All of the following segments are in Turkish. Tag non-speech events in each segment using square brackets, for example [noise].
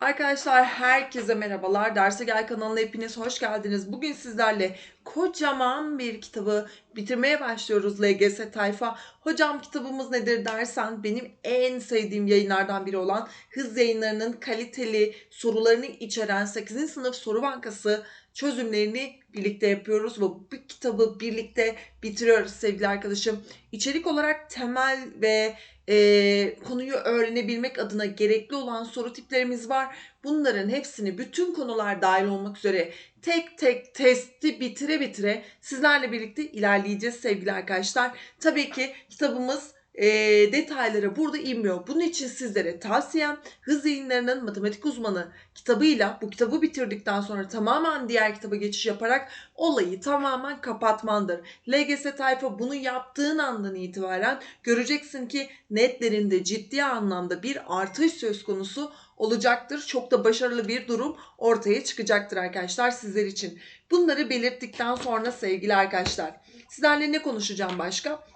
Arkadaşlar herkese merhabalar. Derse Gel kanalına hepiniz hoş geldiniz. Bugün sizlerle kocaman bir kitabı bitirmeye başlıyoruz LGS tayfa. Hocam kitabımız nedir dersen benim en sevdiğim yayınlardan biri olan Hız Yayınları'nın kaliteli sorularını içeren 8. sınıf soru bankası çözümlerini birlikte yapıyoruz ve bu kitabı birlikte bitiriyoruz sevgili arkadaşım. İçerik olarak temel ve e, konuyu öğrenebilmek adına gerekli olan soru tiplerimiz var. Bunların hepsini bütün konular dahil olmak üzere tek tek testi bitire bitire sizlerle birlikte ilerleyeceğiz sevgili arkadaşlar. Tabii ki kitabımız e, detaylara burada inmiyor. Bunun için sizlere tavsiyem Hız Yayınları'nın Matematik Uzmanı kitabıyla bu kitabı bitirdikten sonra tamamen diğer kitaba geçiş yaparak olayı tamamen kapatmandır. LGS tayfa bunu yaptığın andan itibaren göreceksin ki netlerinde ciddi anlamda bir artış söz konusu olacaktır. Çok da başarılı bir durum ortaya çıkacaktır arkadaşlar sizler için. Bunları belirttikten sonra sevgili arkadaşlar sizlerle ne konuşacağım başka?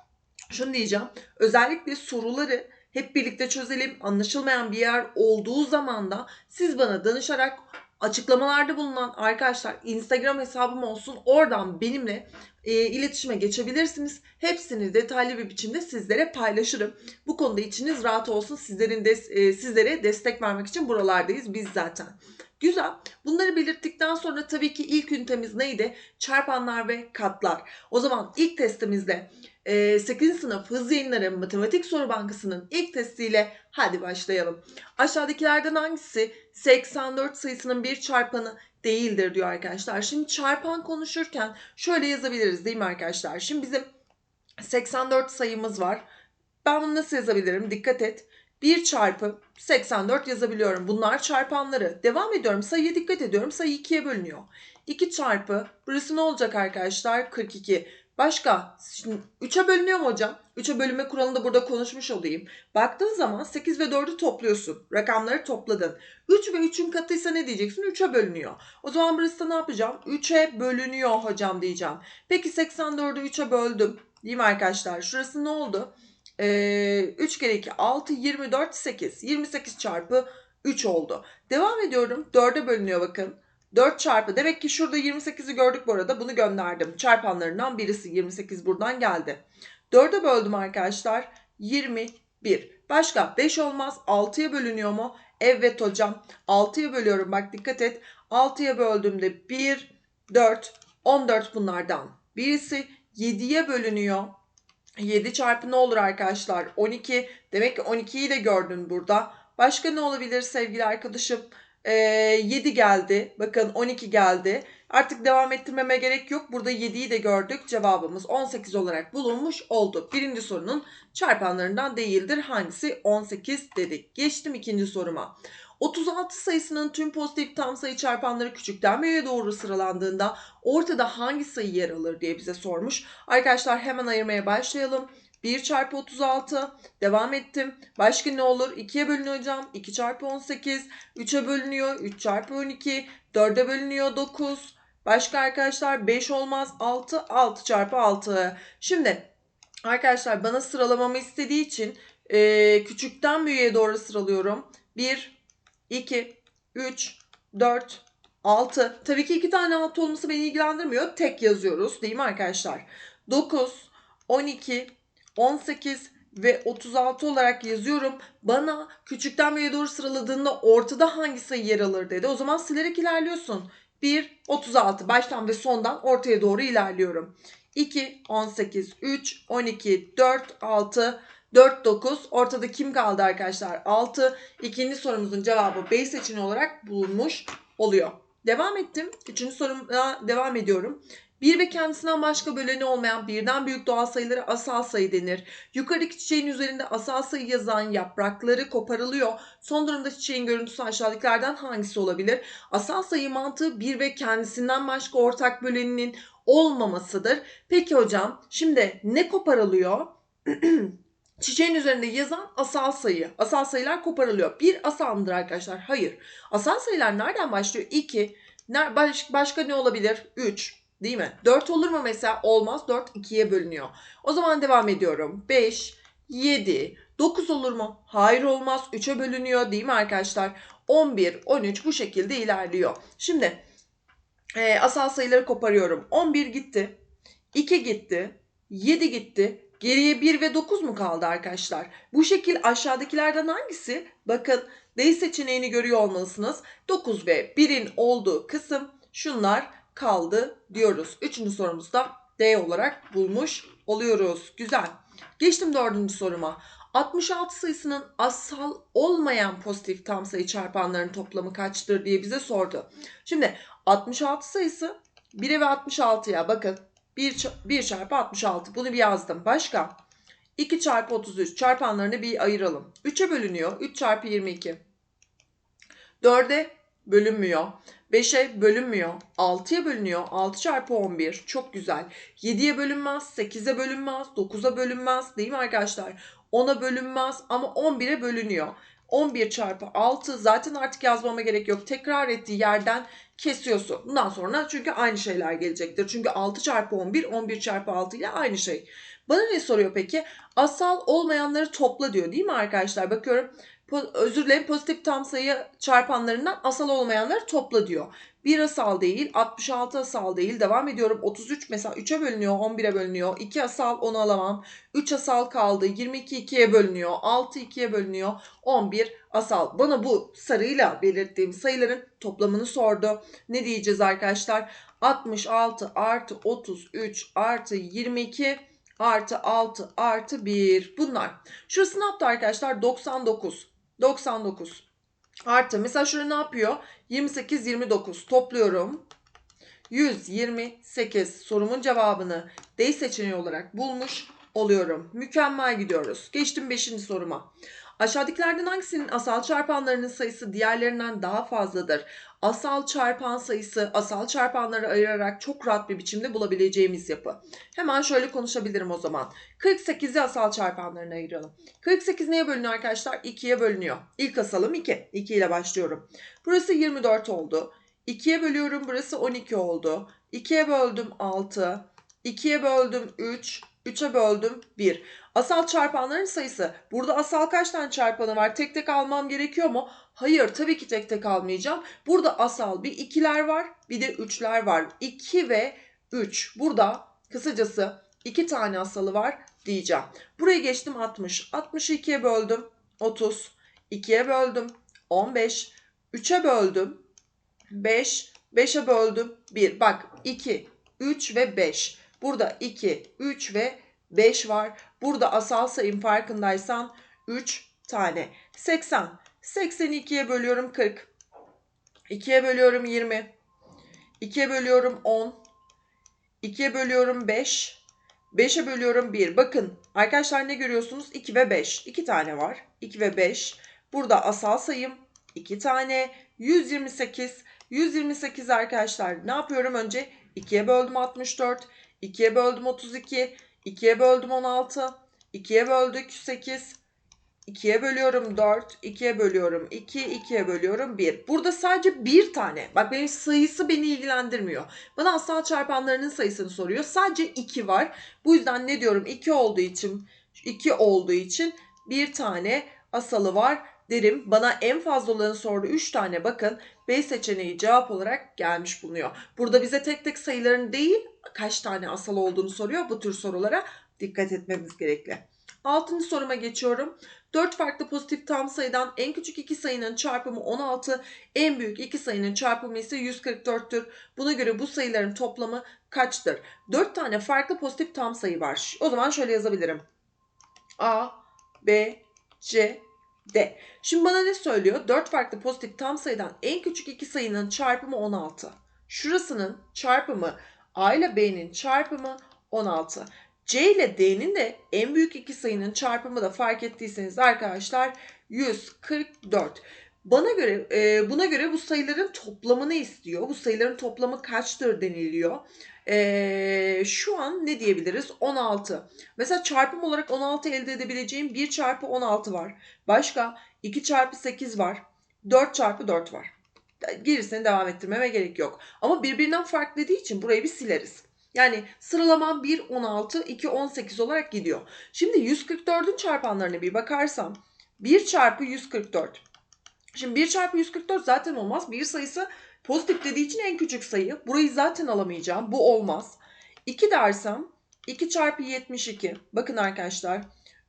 Şunu diyeceğim. Özellikle soruları hep birlikte çözelim. Anlaşılmayan bir yer olduğu zaman da siz bana danışarak açıklamalarda bulunan arkadaşlar Instagram hesabım olsun. Oradan benimle e, iletişime geçebilirsiniz. Hepsini detaylı bir biçimde sizlere paylaşırım. Bu konuda içiniz rahat olsun. Sizlerin de, e, sizlere destek vermek için buralardayız biz zaten. Güzel. Bunları belirttikten sonra tabii ki ilk ünitemiz neydi? Çarpanlar ve katlar. O zaman ilk testimizde 8. sınıf hız yayınları matematik soru bankasının ilk testiyle hadi başlayalım. Aşağıdakilerden hangisi 84 sayısının bir çarpanı değildir diyor arkadaşlar. Şimdi çarpan konuşurken şöyle yazabiliriz değil mi arkadaşlar? Şimdi bizim 84 sayımız var. Ben bunu nasıl yazabilirim? Dikkat et. 1 çarpı 84 yazabiliyorum. Bunlar çarpanları. Devam ediyorum. Sayıya dikkat ediyorum. Sayı 2'ye bölünüyor. 2 çarpı burası ne olacak arkadaşlar? 42. Başka? Şimdi 3'e bölünüyor mu hocam? 3'e bölünme kuralını da burada konuşmuş olayım. Baktığın zaman 8 ve 4'ü topluyorsun. Rakamları topladın. 3 ve 3'ün katıysa ne diyeceksin? 3'e bölünüyor. O zaman burası da ne yapacağım? 3'e bölünüyor hocam diyeceğim. Peki 84'ü 3'e böldüm. Değil mi arkadaşlar? Şurası ne oldu? Ee, 3 kere 2 6 24 8. 28 çarpı 3 oldu. Devam ediyorum. 4'e bölünüyor bakın. 4 çarpı. Demek ki şurada 28'i gördük bu arada. Bunu gönderdim. Çarpanlarından birisi 28 buradan geldi. 4'e böldüm arkadaşlar. 21. Başka 5 olmaz. 6'ya bölünüyor mu? Evet hocam. 6'ya bölüyorum. Bak dikkat et. 6'ya böldüğümde 1, 4, 14 bunlardan. Birisi 7'ye bölünüyor. 7 çarpı ne olur arkadaşlar? 12. Demek ki 12'yi de gördün burada. Başka ne olabilir sevgili arkadaşım? E, ee, 7 geldi. Bakın 12 geldi. Artık devam ettirmeme gerek yok. Burada 7'yi de gördük. Cevabımız 18 olarak bulunmuş oldu. Birinci sorunun çarpanlarından değildir. Hangisi 18 dedik. Geçtim ikinci soruma. 36 sayısının tüm pozitif tam sayı çarpanları küçükten büyüğe doğru sıralandığında ortada hangi sayı yer alır diye bize sormuş. Arkadaşlar hemen ayırmaya başlayalım. 1 çarpı 36. Devam ettim. Başka ne olur? 2'ye bölünüyor hocam. 2 çarpı 18. 3'e bölünüyor. 3 çarpı 12. 4'e bölünüyor 9. Başka arkadaşlar 5 olmaz. 6. 6 çarpı 6. Şimdi arkadaşlar bana sıralamamı istediği için e, küçükten büyüğe doğru sıralıyorum. 1, 2, 3, 4, 6. Tabii ki iki tane 6 olması beni ilgilendirmiyor. Tek yazıyoruz değil mi arkadaşlar? 9, 12, 18 ve 36 olarak yazıyorum. Bana küçükten büyüğe doğru sıraladığında ortada hangi sayı yer alır dedi. O zaman silerek ilerliyorsun. 1, 36 baştan ve sondan ortaya doğru ilerliyorum. 2, 18, 3, 12, 4, 6, 4, 9. Ortada kim kaldı arkadaşlar? 6. İkinci sorumuzun cevabı B seçeneği olarak bulunmuş oluyor. Devam ettim. Üçüncü sorumla devam ediyorum. Bir ve kendisinden başka böleni olmayan birden büyük doğal sayıları asal sayı denir. Yukarıdaki çiçeğin üzerinde asal sayı yazan yaprakları koparılıyor. Son durumda çiçeğin görüntüsü aşağıdakilerden hangisi olabilir? Asal sayı mantığı bir ve kendisinden başka ortak böleninin olmamasıdır. Peki hocam şimdi ne koparılıyor? [clears throat] Çiçeğin üzerinde yazan asal sayı. Asal sayılar koparılıyor. Bir asal mıdır arkadaşlar? Hayır. Asal sayılar nereden başlıyor? 2. Baş, başka ne olabilir? 3. Değil mi? 4 olur mu mesela? Olmaz. 4 2'ye bölünüyor. O zaman devam ediyorum. 5, 7, 9 olur mu? Hayır olmaz. 3'e bölünüyor değil mi arkadaşlar? 11, 13 bu şekilde ilerliyor. Şimdi e, asal sayıları koparıyorum. 11 gitti. 2 gitti. 7 gitti. Geriye 1 ve 9 mu kaldı arkadaşlar? Bu şekil aşağıdakilerden hangisi? Bakın D seçeneğini görüyor olmalısınız. 9 ve 1'in olduğu kısım şunlar kaldı diyoruz. Üçüncü sorumuzda D olarak bulmuş oluyoruz. Güzel. Geçtim dördüncü soruma. 66 sayısının asal olmayan pozitif tam sayı çarpanlarının toplamı kaçtır diye bize sordu. Şimdi 66 sayısı 1'e ve 66'ya bakın 1, 1 çarpı 66 bunu bir yazdım. Başka 2 çarpı 33 çarpanlarını bir ayıralım. 3'e bölünüyor 3 çarpı 22. 4'e bölünmüyor. 5'e bölünmüyor. 6'ya bölünüyor. 6 çarpı 11. Çok güzel. 7'ye bölünmez. 8'e bölünmez. 9'a bölünmez. Değil mi arkadaşlar? 10'a bölünmez ama 11'e bölünüyor. 11 çarpı 6 zaten artık yazmama gerek yok. Tekrar ettiği yerden kesiyorsun. Bundan sonra çünkü aynı şeyler gelecektir. Çünkü 6 çarpı 11, 11 çarpı 6 ile aynı şey. Bana ne soruyor peki? Asal olmayanları topla diyor değil mi arkadaşlar? Bakıyorum özür dilerim pozitif tam sayı çarpanlarından asal olmayanları topla diyor. 1 asal değil, 66 asal değil. Devam ediyorum. 33 mesela 3'e bölünüyor, 11'e bölünüyor. 2 asal onu alamam. 3 asal kaldı. 22 2'ye bölünüyor. 6 2'ye bölünüyor. 11 asal. Bana bu sarıyla belirttiğim sayıların toplamını sordu. Ne diyeceğiz arkadaşlar? 66 artı 33 artı 22 artı 6 artı 1. Bunlar. Şurası ne yaptı arkadaşlar? 99. 99 artı mesela şurada ne yapıyor? 28 29 topluyorum. 128 sorumun cevabını D seçeneği olarak bulmuş oluyorum. Mükemmel gidiyoruz. Geçtim 5. soruma. Aşağıdakilerden hangisinin asal çarpanlarının sayısı diğerlerinden daha fazladır? Asal çarpan sayısı asal çarpanları ayırarak çok rahat bir biçimde bulabileceğimiz yapı. Hemen şöyle konuşabilirim o zaman. 48'i asal çarpanlarına ayıralım. 48 neye bölünüyor arkadaşlar? 2'ye bölünüyor. İlk asalım 2. 2 ile başlıyorum. Burası 24 oldu. 2'ye bölüyorum burası 12 oldu. 2'ye böldüm 6. 2'ye böldüm 3. 3'e böldüm 1. Asal çarpanların sayısı. Burada asal kaç tane çarpanı var? Tek tek almam gerekiyor mu? Hayır tabii ki tek tek almayacağım. Burada asal bir ikiler var bir de üçler var. 2 ve 3. Burada kısacası 2 tane asalı var diyeceğim. Buraya geçtim 60. 60'ı 2'ye böldüm 30. 2'ye böldüm 15. 3'e böldüm 5. 5'e böldüm 1. Bak 2, 3 ve 5. Burada 2, 3 ve 5 var. Burada asal sayım farkındaysan 3 tane. 80. 80'i 2'ye bölüyorum 40. 2'ye bölüyorum 20. 2'ye bölüyorum 10. 2'ye bölüyorum 5. 5'e bölüyorum 1. Bakın arkadaşlar ne görüyorsunuz? 2 ve 5. 2 tane var. 2 ve 5. Burada asal sayım 2 tane. 128. 128 arkadaşlar ne yapıyorum önce? 2'ye böldüm 64. 2'ye böldüm 32. 2'ye böldüm 16. 2'ye böldük 8. 2'ye bölüyorum 4. 2'ye bölüyorum 2. 2'ye bölüyorum 1. Burada sadece bir tane. Bak benim sayısı beni ilgilendirmiyor. Bana asal çarpanlarının sayısını soruyor. Sadece 2 var. Bu yüzden ne diyorum? 2 olduğu için 2 olduğu için bir tane asalı var derim. Bana en fazla olanı sordu 3 tane bakın B seçeneği cevap olarak gelmiş bulunuyor. Burada bize tek tek sayıların değil kaç tane asal olduğunu soruyor. Bu tür sorulara dikkat etmemiz gerekli. Altıncı soruma geçiyorum. 4 farklı pozitif tam sayıdan en küçük iki sayının çarpımı 16, en büyük iki sayının çarpımı ise 144'tür. Buna göre bu sayıların toplamı kaçtır? 4 tane farklı pozitif tam sayı var. O zaman şöyle yazabilirim. A, B, C, D. Şimdi bana ne söylüyor? 4 farklı pozitif tam sayıdan en küçük iki sayının çarpımı 16. Şurasının çarpımı A ile B'nin çarpımı 16. C ile D'nin de en büyük iki sayının çarpımı da fark ettiyseniz arkadaşlar 144. Bana göre e, buna göre bu sayıların toplamını istiyor. Bu sayıların toplamı kaçtır deniliyor. E, şu an ne diyebiliriz? 16. Mesela çarpım olarak 16 elde edebileceğim 1 çarpı 16 var. Başka 2 çarpı 8 var. 4 çarpı 4 var. Gerisini devam ettirmeme gerek yok. Ama birbirinden farklı dediği için burayı bir sileriz. Yani sıralamam 1, 16, 2, 18 olarak gidiyor. Şimdi 144'ün çarpanlarına bir bakarsam 1 çarpı 144 Şimdi 1 çarpı 144 zaten olmaz. Bir sayısı pozitif dediği için en küçük sayı. Burayı zaten alamayacağım. Bu olmaz. 2 dersem 2 çarpı 72. Bakın arkadaşlar.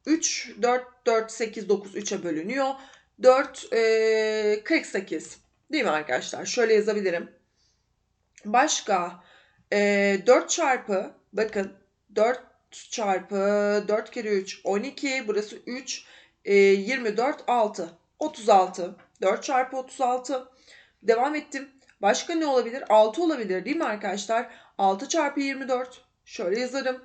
3, 4, 4, 8, 9, 3'e bölünüyor. 4, e, 48. Değil mi arkadaşlar? Şöyle yazabilirim. Başka e, 4 çarpı bakın 4 çarpı 4 kere 3 12 burası 3 e, 24 6 36 4 çarpı 36 devam ettim. Başka ne olabilir? 6 olabilir değil mi arkadaşlar? 6 çarpı 24 şöyle yazarım.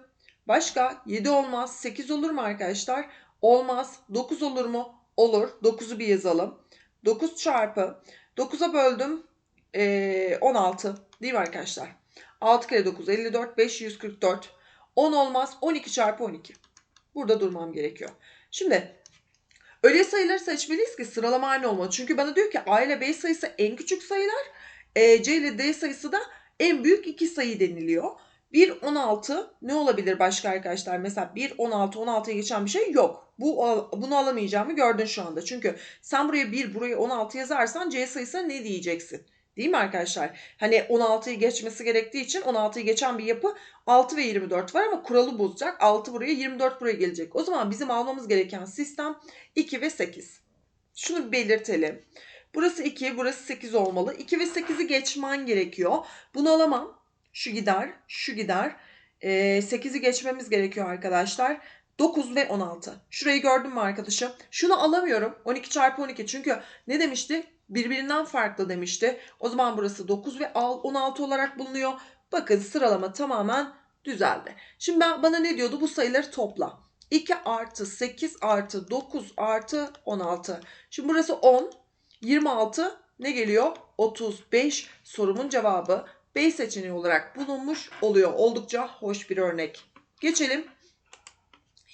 Başka 7 olmaz. 8 olur mu arkadaşlar? Olmaz. 9 olur mu? Olur. 9'u bir yazalım. 9 çarpı 9'a böldüm. Ee, 16 değil mi arkadaşlar? 6 kere 9 54 5 144 10 olmaz 12 çarpı 12. Burada durmam gerekiyor. Şimdi öyle sayıları seçmeliyiz ki sıralama aynı olmalı. Çünkü bana diyor ki A ile B sayısı en küçük sayılar. E, C ile D sayısı da en büyük iki sayı deniliyor. 1, 16 ne olabilir başka arkadaşlar? Mesela 1, 16, 16'ya geçen bir şey yok. Bu Bunu alamayacağımı gördün şu anda. Çünkü sen buraya 1, buraya 16 yazarsan C sayısına ne diyeceksin? Değil mi arkadaşlar? Hani 16'yı geçmesi gerektiği için 16'yı geçen bir yapı 6 ve 24 var ama kuralı bozacak. 6 buraya 24 buraya gelecek. O zaman bizim almamız gereken sistem 2 ve 8. Şunu belirtelim. Burası 2, burası 8 olmalı. 2 ve 8'i geçmen gerekiyor. Bunu alamam. Şu gider, şu gider. Ee, 8'i geçmemiz gerekiyor arkadaşlar. 9 ve 16. Şurayı gördün mü arkadaşım? Şunu alamıyorum. 12 çarpı 12. Çünkü ne demişti? Birbirinden farklı demişti. O zaman burası 9 ve 16 olarak bulunuyor. Bakın sıralama tamamen düzeldi. Şimdi ben, bana ne diyordu? Bu sayıları topla. 2 artı 8 artı 9 artı 16. Şimdi burası 10. 26 ne geliyor? 35 sorumun cevabı B seçeneği olarak bulunmuş oluyor. Oldukça hoş bir örnek. Geçelim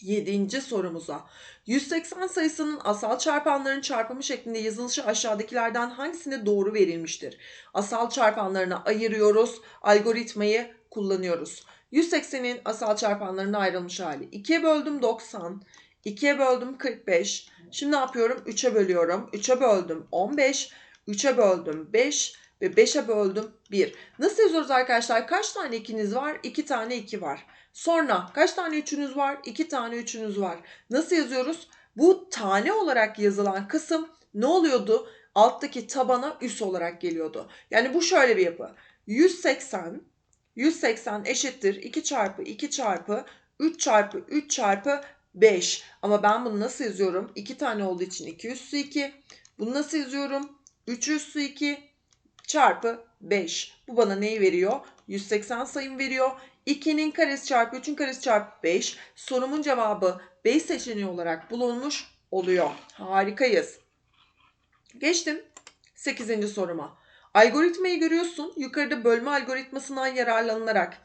7. sorumuza. 180 sayısının asal çarpanların çarpımı şeklinde yazılışı aşağıdakilerden hangisinde doğru verilmiştir? Asal çarpanlarına ayırıyoruz. Algoritmayı kullanıyoruz. 180'in asal çarpanlarına ayrılmış hali. 2'ye böldüm 90. 2'ye böldüm 45. Şimdi ne yapıyorum? 3'e bölüyorum. 3'e böldüm 15. 3'e böldüm 5 ve 5'e böldüm 1. Nasıl yazıyoruz arkadaşlar? Kaç tane 2'niz var? 2 tane 2 var. Sonra kaç tane 3'ünüz var? 2 tane 3'ünüz var. Nasıl yazıyoruz? Bu tane olarak yazılan kısım ne oluyordu? Alttaki tabana üs olarak geliyordu. Yani bu şöyle bir yapı. 180 180 eşittir 2 çarpı 2 çarpı 3 çarpı 3 çarpı 5. Ama ben bunu nasıl yazıyorum? 2 tane olduğu için 2 üssü 2. Bunu nasıl yazıyorum? 3 üssü 2 çarpı 5. Bu bana neyi veriyor? 180 sayım veriyor. 2'nin karesi çarpı 3'ün karesi çarpı 5. Sorumun cevabı B seçeneği olarak bulunmuş oluyor. Harikayız. Geçtim 8. soruma. Algoritmayı görüyorsun. Yukarıda bölme algoritmasından yararlanılarak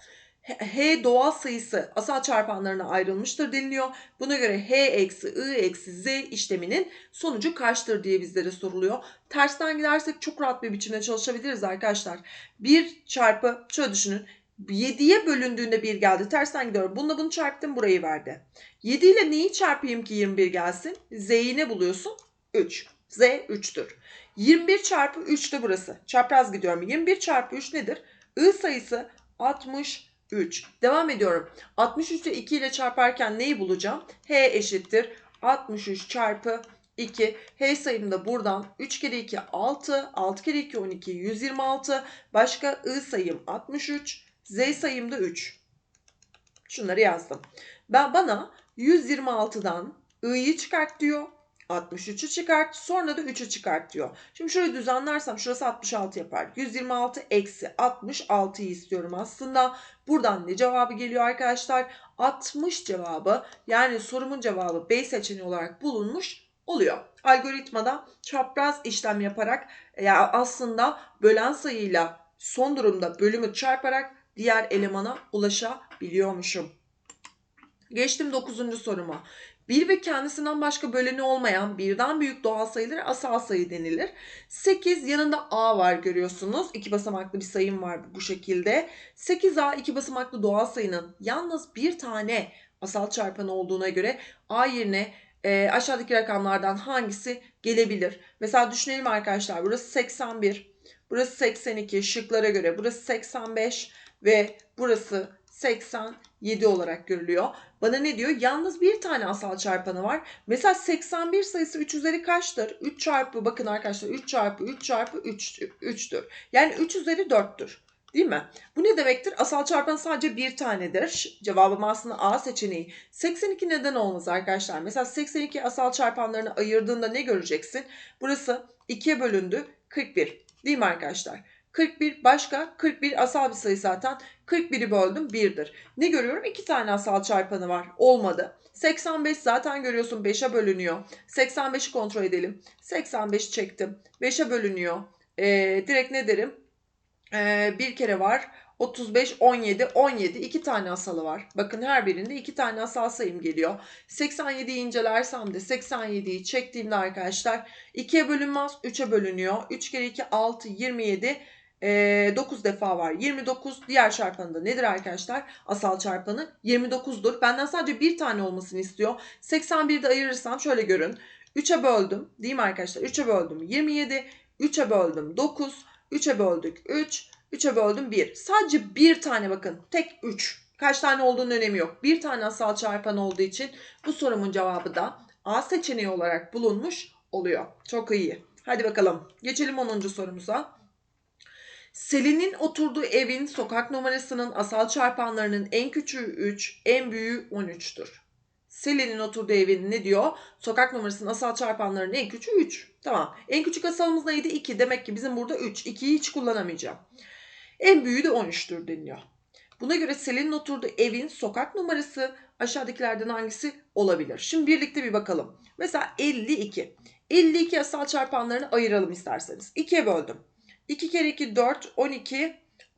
H doğal sayısı asal çarpanlarına ayrılmıştır deniliyor. Buna göre H eksi I eksi Z işleminin sonucu kaçtır diye bizlere soruluyor. Tersten gidersek çok rahat bir biçimde çalışabiliriz arkadaşlar. 1 çarpı şöyle düşünün. 7'ye bölündüğünde 1 geldi. Tersten gidiyorum. Bununla bunu çarptım burayı verdi. 7 ile neyi çarpayım ki 21 gelsin? Z'yi ne buluyorsun? 3. Z 3'tür. 21 çarpı 3 de burası. Çapraz gidiyorum. 21 çarpı 3 nedir? I sayısı 60 3. Devam ediyorum. 63'ü 2 ile çarparken neyi bulacağım? H eşittir 63 çarpı 2. H sayım da buradan 3 kere 2 6. 6 kere 2 12 126. Başka I sayım 63. Z sayım da 3. Şunları yazdım. Ben bana 126'dan I'yi çıkart diyor. 63'ü çıkart. Sonra da 3'ü çıkart diyor. Şimdi şöyle düzenlersem şurası 66 yapar. 126 eksi 66'yı istiyorum aslında. Buradan ne cevabı geliyor arkadaşlar? 60 cevabı yani sorumun cevabı B seçeneği olarak bulunmuş oluyor. Algoritmada çapraz işlem yaparak ya aslında bölen sayıyla son durumda bölümü çarparak diğer elemana ulaşabiliyormuşum. Geçtim 9. soruma. Bir ve kendisinden başka böleni olmayan birden büyük doğal sayılara asal sayı denilir. 8 yanında a var görüyorsunuz. İki basamaklı bir sayım var bu şekilde. 8a iki basamaklı doğal sayının yalnız bir tane asal çarpanı olduğuna göre a yerine e, aşağıdaki rakamlardan hangisi gelebilir? Mesela düşünelim arkadaşlar. Burası 81, burası 82 şıklara göre. Burası 85 ve burası 87 olarak görülüyor. Bana ne diyor? Yalnız bir tane asal çarpanı var. Mesela 81 sayısı 3 üzeri kaçtır? 3 çarpı bakın arkadaşlar 3 çarpı 3 çarpı 3 3'tür. Yani 3 üzeri 4'tür. Değil mi? Bu ne demektir? Asal çarpan sadece bir tanedir. Cevabım aslında A seçeneği. 82 neden olmaz arkadaşlar? Mesela 82 asal çarpanlarını ayırdığında ne göreceksin? Burası 2'ye bölündü 41. Değil mi arkadaşlar? 41 başka 41 asal bir sayı zaten. 41'i böldüm 1'dir. Ne görüyorum? 2 tane asal çarpanı var. Olmadı. 85 zaten görüyorsun 5'e bölünüyor. 85'i kontrol edelim. 85 çektim. 5'e bölünüyor. Ee, direkt ne derim? Ee, bir kere var. 35, 17, 17 iki tane asalı var. Bakın her birinde iki tane asal sayım geliyor. 87'yi incelersem de 87'yi çektiğimde arkadaşlar 2'ye bölünmez 3'e bölünüyor. 3 kere 2 6, 27 e, 9 defa var. 29 diğer çarpanı da nedir arkadaşlar? Asal çarpanı 29'dur. Benden sadece bir tane olmasını istiyor. 81'de ayırırsam şöyle görün. 3'e böldüm değil mi arkadaşlar? 3'e böldüm 27, 3'e böldüm 9, 3'e böldük 3, 3'e böldüm 1. Sadece bir tane bakın. Tek 3. Kaç tane olduğunun önemi yok. Bir tane asal çarpan olduğu için bu sorumun cevabı da A seçeneği olarak bulunmuş oluyor. Çok iyi. Hadi bakalım. Geçelim 10. sorumuza. Selin'in oturduğu evin sokak numarasının asal çarpanlarının en küçüğü 3, en büyüğü 13'tür. Selin'in oturduğu evin ne diyor? Sokak numarasının asal çarpanlarının en küçüğü 3. Tamam. En küçük asalımız neydi? 2. Demek ki bizim burada 3. 2'yi hiç kullanamayacağım. En büyüğü de 13'tür deniliyor. Buna göre Selin'in oturduğu evin sokak numarası aşağıdakilerden hangisi olabilir? Şimdi birlikte bir bakalım. Mesela 52. 52 asal çarpanlarını ayıralım isterseniz. 2'ye böldüm. 2 kere 2 4, 12,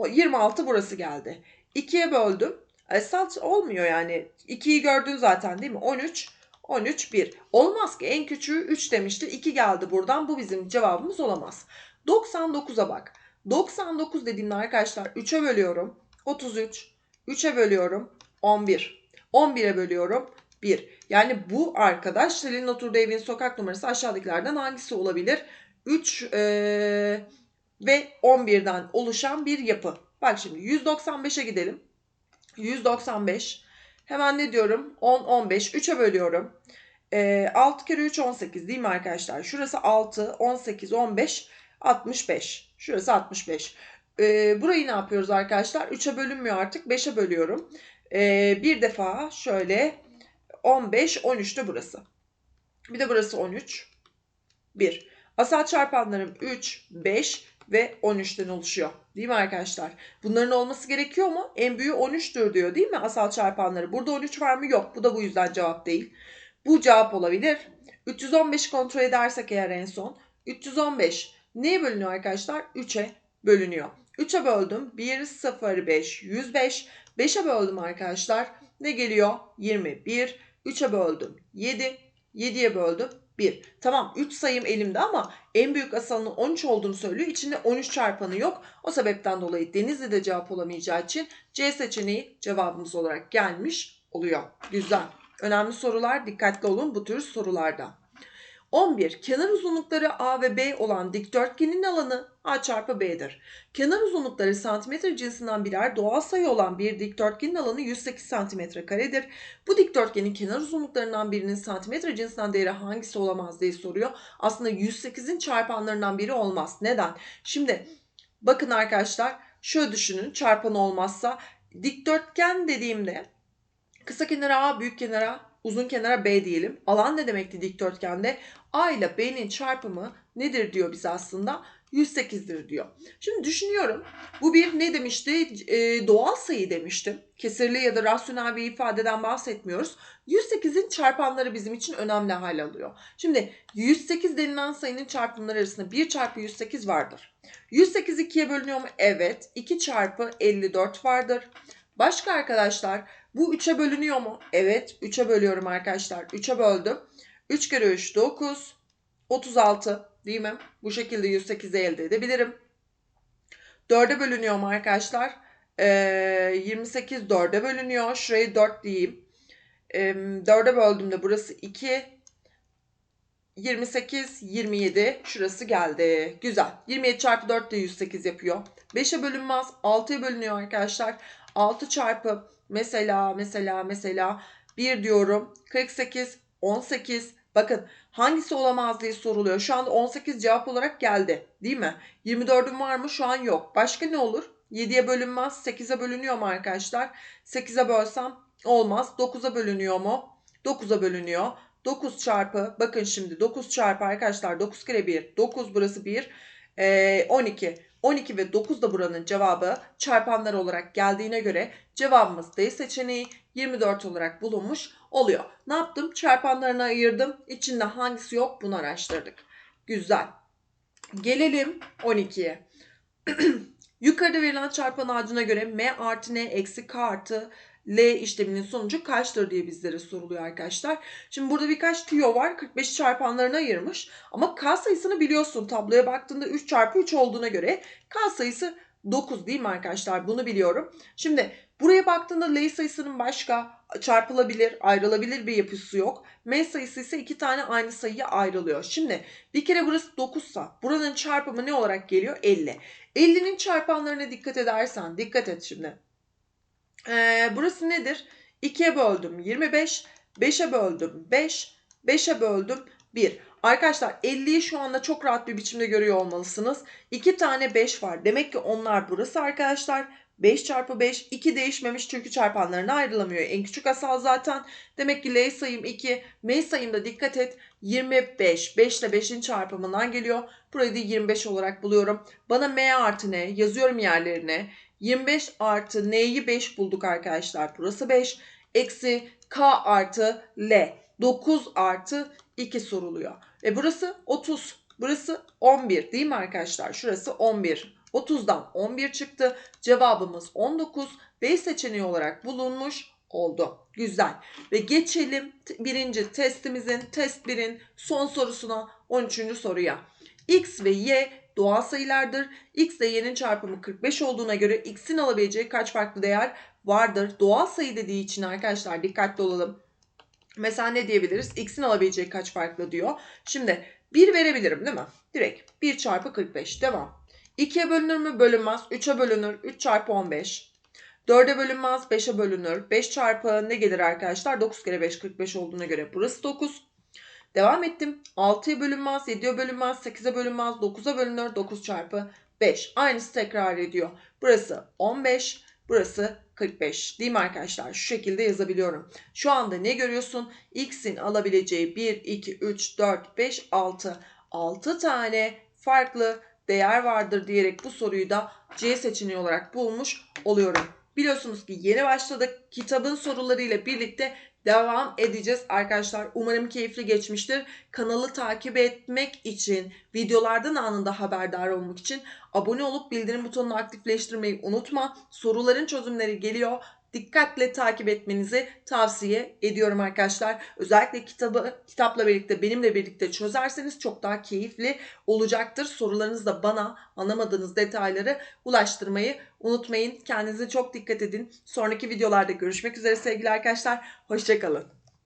26 burası geldi. 2'ye böldüm. Asal olmuyor yani. 2'yi gördün zaten değil mi? 13, 13, 1. Olmaz ki en küçüğü 3 demişti. 2 geldi buradan. Bu bizim cevabımız olamaz. 99'a bak. 99 dediğimde arkadaşlar 3'e bölüyorum. 33. 3'e bölüyorum. 11. 11'e bölüyorum. 1. Yani bu arkadaş Selin'in oturduğu evin sokak numarası aşağıdakilerden hangisi olabilir? 3 ee, ve 11'den oluşan bir yapı. Bak şimdi 195'e gidelim. 195. Hemen ne diyorum? 10, 15. 3'e bölüyorum. E, 6 kere 3 18 değil mi arkadaşlar? Şurası 6, 18, 15, 65. Şurası 65. E, burayı ne yapıyoruz arkadaşlar? 3'e bölünmüyor artık. 5'e bölüyorum. E, bir defa şöyle 15, 13'te burası. Bir de burası 13. 1. Asal çarpanlarım 3, 5 ve 13'ten oluşuyor. Değil mi arkadaşlar? Bunların olması gerekiyor mu? En büyüğü 13'tür diyor değil mi asal çarpanları? Burada 13 var mı? Yok. Bu da bu yüzden cevap değil. Bu cevap olabilir. 315 kontrol edersek eğer en son. 315 neye bölünüyor arkadaşlar? 3'e bölünüyor. 3'e böldüm. 1, 0, 5, 105. 5'e böldüm arkadaşlar. Ne geliyor? 21. 3'e böldüm. 7. 7'ye böldüm. 1. Tamam 3 sayım elimde ama en büyük asalının 13 olduğunu söylüyor. İçinde 13 çarpanı yok. O sebepten dolayı Denizli'de cevap olamayacağı için C seçeneği cevabımız olarak gelmiş oluyor. Güzel. Önemli sorular dikkatli olun bu tür sorularda. 11. Kenar uzunlukları A ve B olan dikdörtgenin alanı A çarpı B'dir. Kenar uzunlukları santimetre cinsinden birer doğal sayı olan bir dikdörtgenin alanı 108 santimetre karedir. Bu dikdörtgenin kenar uzunluklarından birinin santimetre cinsinden değeri hangisi olamaz diye soruyor. Aslında 108'in çarpanlarından biri olmaz. Neden? Şimdi bakın arkadaşlar şöyle düşünün çarpan olmazsa dikdörtgen dediğimde kısa kenara A büyük kenara uzun kenara B diyelim. Alan ne demekti dikdörtgende? A ile B'nin çarpımı nedir diyor bize aslında? 108'dir diyor. Şimdi düşünüyorum. Bu bir ne demişti? E, doğal sayı demiştim. Kesirli ya da rasyonel bir ifadeden bahsetmiyoruz. 108'in çarpanları bizim için önemli hal alıyor. Şimdi 108 denilen sayının çarpımları arasında 1 çarpı 108 vardır. 108 2'ye bölünüyor mu? Evet. 2 çarpı 54 vardır. Başka arkadaşlar bu 3'e bölünüyor mu? Evet 3'e bölüyorum arkadaşlar. 3'e böldüm. 3 kere 3 9. 36 değil mi? Bu şekilde 108'i elde edebilirim. 4'e bölünüyor mu arkadaşlar? Ee, 28 4'e bölünüyor. Şurayı 4 diyeyim. Ee, 4'e böldüğümde burası 2. 28, 27 şurası geldi. Güzel. 27 çarpı 4 de 108 yapıyor. 5'e bölünmez. 6'ya bölünüyor arkadaşlar. 6 çarpı mesela mesela mesela 1 diyorum. 48, 18. Bakın hangisi olamaz diye soruluyor. Şu anda 18 cevap olarak geldi. Değil mi? 24'ün var mı? Şu an yok. Başka ne olur? 7'ye bölünmez. 8'e bölünüyor mu arkadaşlar? 8'e bölsem olmaz. 9'a bölünüyor mu? 9'a bölünüyor. 9 çarpı bakın şimdi 9 çarpı arkadaşlar 9 kere 1 9 burası 1 ee, 12 12 ve 9 da buranın cevabı çarpanlar olarak geldiğine göre cevabımız D seçeneği 24 olarak bulunmuş oluyor. Ne yaptım? Çarpanlarına ayırdım. İçinde hangisi yok bunu araştırdık. Güzel. Gelelim 12'ye. [clears throat] Yukarıda verilen çarpan ağacına göre m artı n eksi k artı L işleminin sonucu kaçtır diye bizlere soruluyor arkadaşlar. Şimdi burada birkaç tüyo var. 45 çarpanlarına ayırmış. Ama K sayısını biliyorsun. Tabloya baktığında 3 çarpı 3 olduğuna göre K sayısı 9 değil mi arkadaşlar? Bunu biliyorum. Şimdi buraya baktığında L sayısının başka çarpılabilir, ayrılabilir bir yapısı yok. M sayısı ise iki tane aynı sayıya ayrılıyor. Şimdi bir kere burası 9 sa buranın çarpımı ne olarak geliyor? 50. 50'nin çarpanlarına dikkat edersen, dikkat et şimdi. Ee, burası nedir? 2'ye böldüm 25, 5'e böldüm 5, 5'e böldüm 1. Arkadaşlar 50'yi şu anda çok rahat bir biçimde görüyor olmalısınız. 2 tane 5 var. Demek ki onlar burası arkadaşlar. 5 çarpı 5 2 değişmemiş çünkü çarpanlarına ayrılamıyor. En küçük asal zaten. Demek ki L sayım 2. M sayımda dikkat et 25. 5 ile 5'in çarpımından geliyor. Burayı da 25 olarak buluyorum. Bana M artı ne yazıyorum yerlerine. 25 artı n'yi 5 bulduk arkadaşlar. Burası 5. Eksi k artı l. 9 artı 2 soruluyor. E burası 30. Burası 11 değil mi arkadaşlar? Şurası 11. 30'dan 11 çıktı. Cevabımız 19. B seçeneği olarak bulunmuş oldu. Güzel. Ve geçelim birinci testimizin test 1'in son sorusuna 13. soruya. X ve Y doğal sayılardır. X ile y'nin çarpımı 45 olduğuna göre x'in alabileceği kaç farklı değer vardır? Doğal sayı dediği için arkadaşlar dikkatli olalım. Mesela ne diyebiliriz? X'in alabileceği kaç farklı diyor. Şimdi 1 verebilirim değil mi? Direkt 1 çarpı 45 devam. 2'ye bölünür mü? Bölünmez. 3'e bölünür. 3 çarpı 15. 4'e bölünmez. 5'e bölünür. 5 çarpı ne gelir arkadaşlar? 9 kere 5 45 olduğuna göre burası 9. Devam ettim. 6'ya bölünmez, 7'ye bölünmez, 8'e bölünmez, 9'a bölünür. 9 çarpı 5. Aynısı tekrar ediyor. Burası 15, burası 45. Değil mi arkadaşlar? Şu şekilde yazabiliyorum. Şu anda ne görüyorsun? X'in alabileceği 1, 2, 3, 4, 5, 6. 6 tane farklı değer vardır diyerek bu soruyu da C seçeneği olarak bulmuş oluyorum. Biliyorsunuz ki yeni başladık. Kitabın sorularıyla birlikte devam edeceğiz arkadaşlar. Umarım keyifli geçmiştir. Kanalı takip etmek için, videolardan anında haberdar olmak için abone olup bildirim butonunu aktifleştirmeyi unutma. Soruların çözümleri geliyor. Dikkatle takip etmenizi tavsiye ediyorum arkadaşlar. Özellikle kitabı kitapla birlikte benimle birlikte çözerseniz çok daha keyifli olacaktır. Sorularınızı da bana anlamadığınız detayları ulaştırmayı unutmayın. Kendinize çok dikkat edin. Sonraki videolarda görüşmek üzere sevgili arkadaşlar. Hoşçakalın.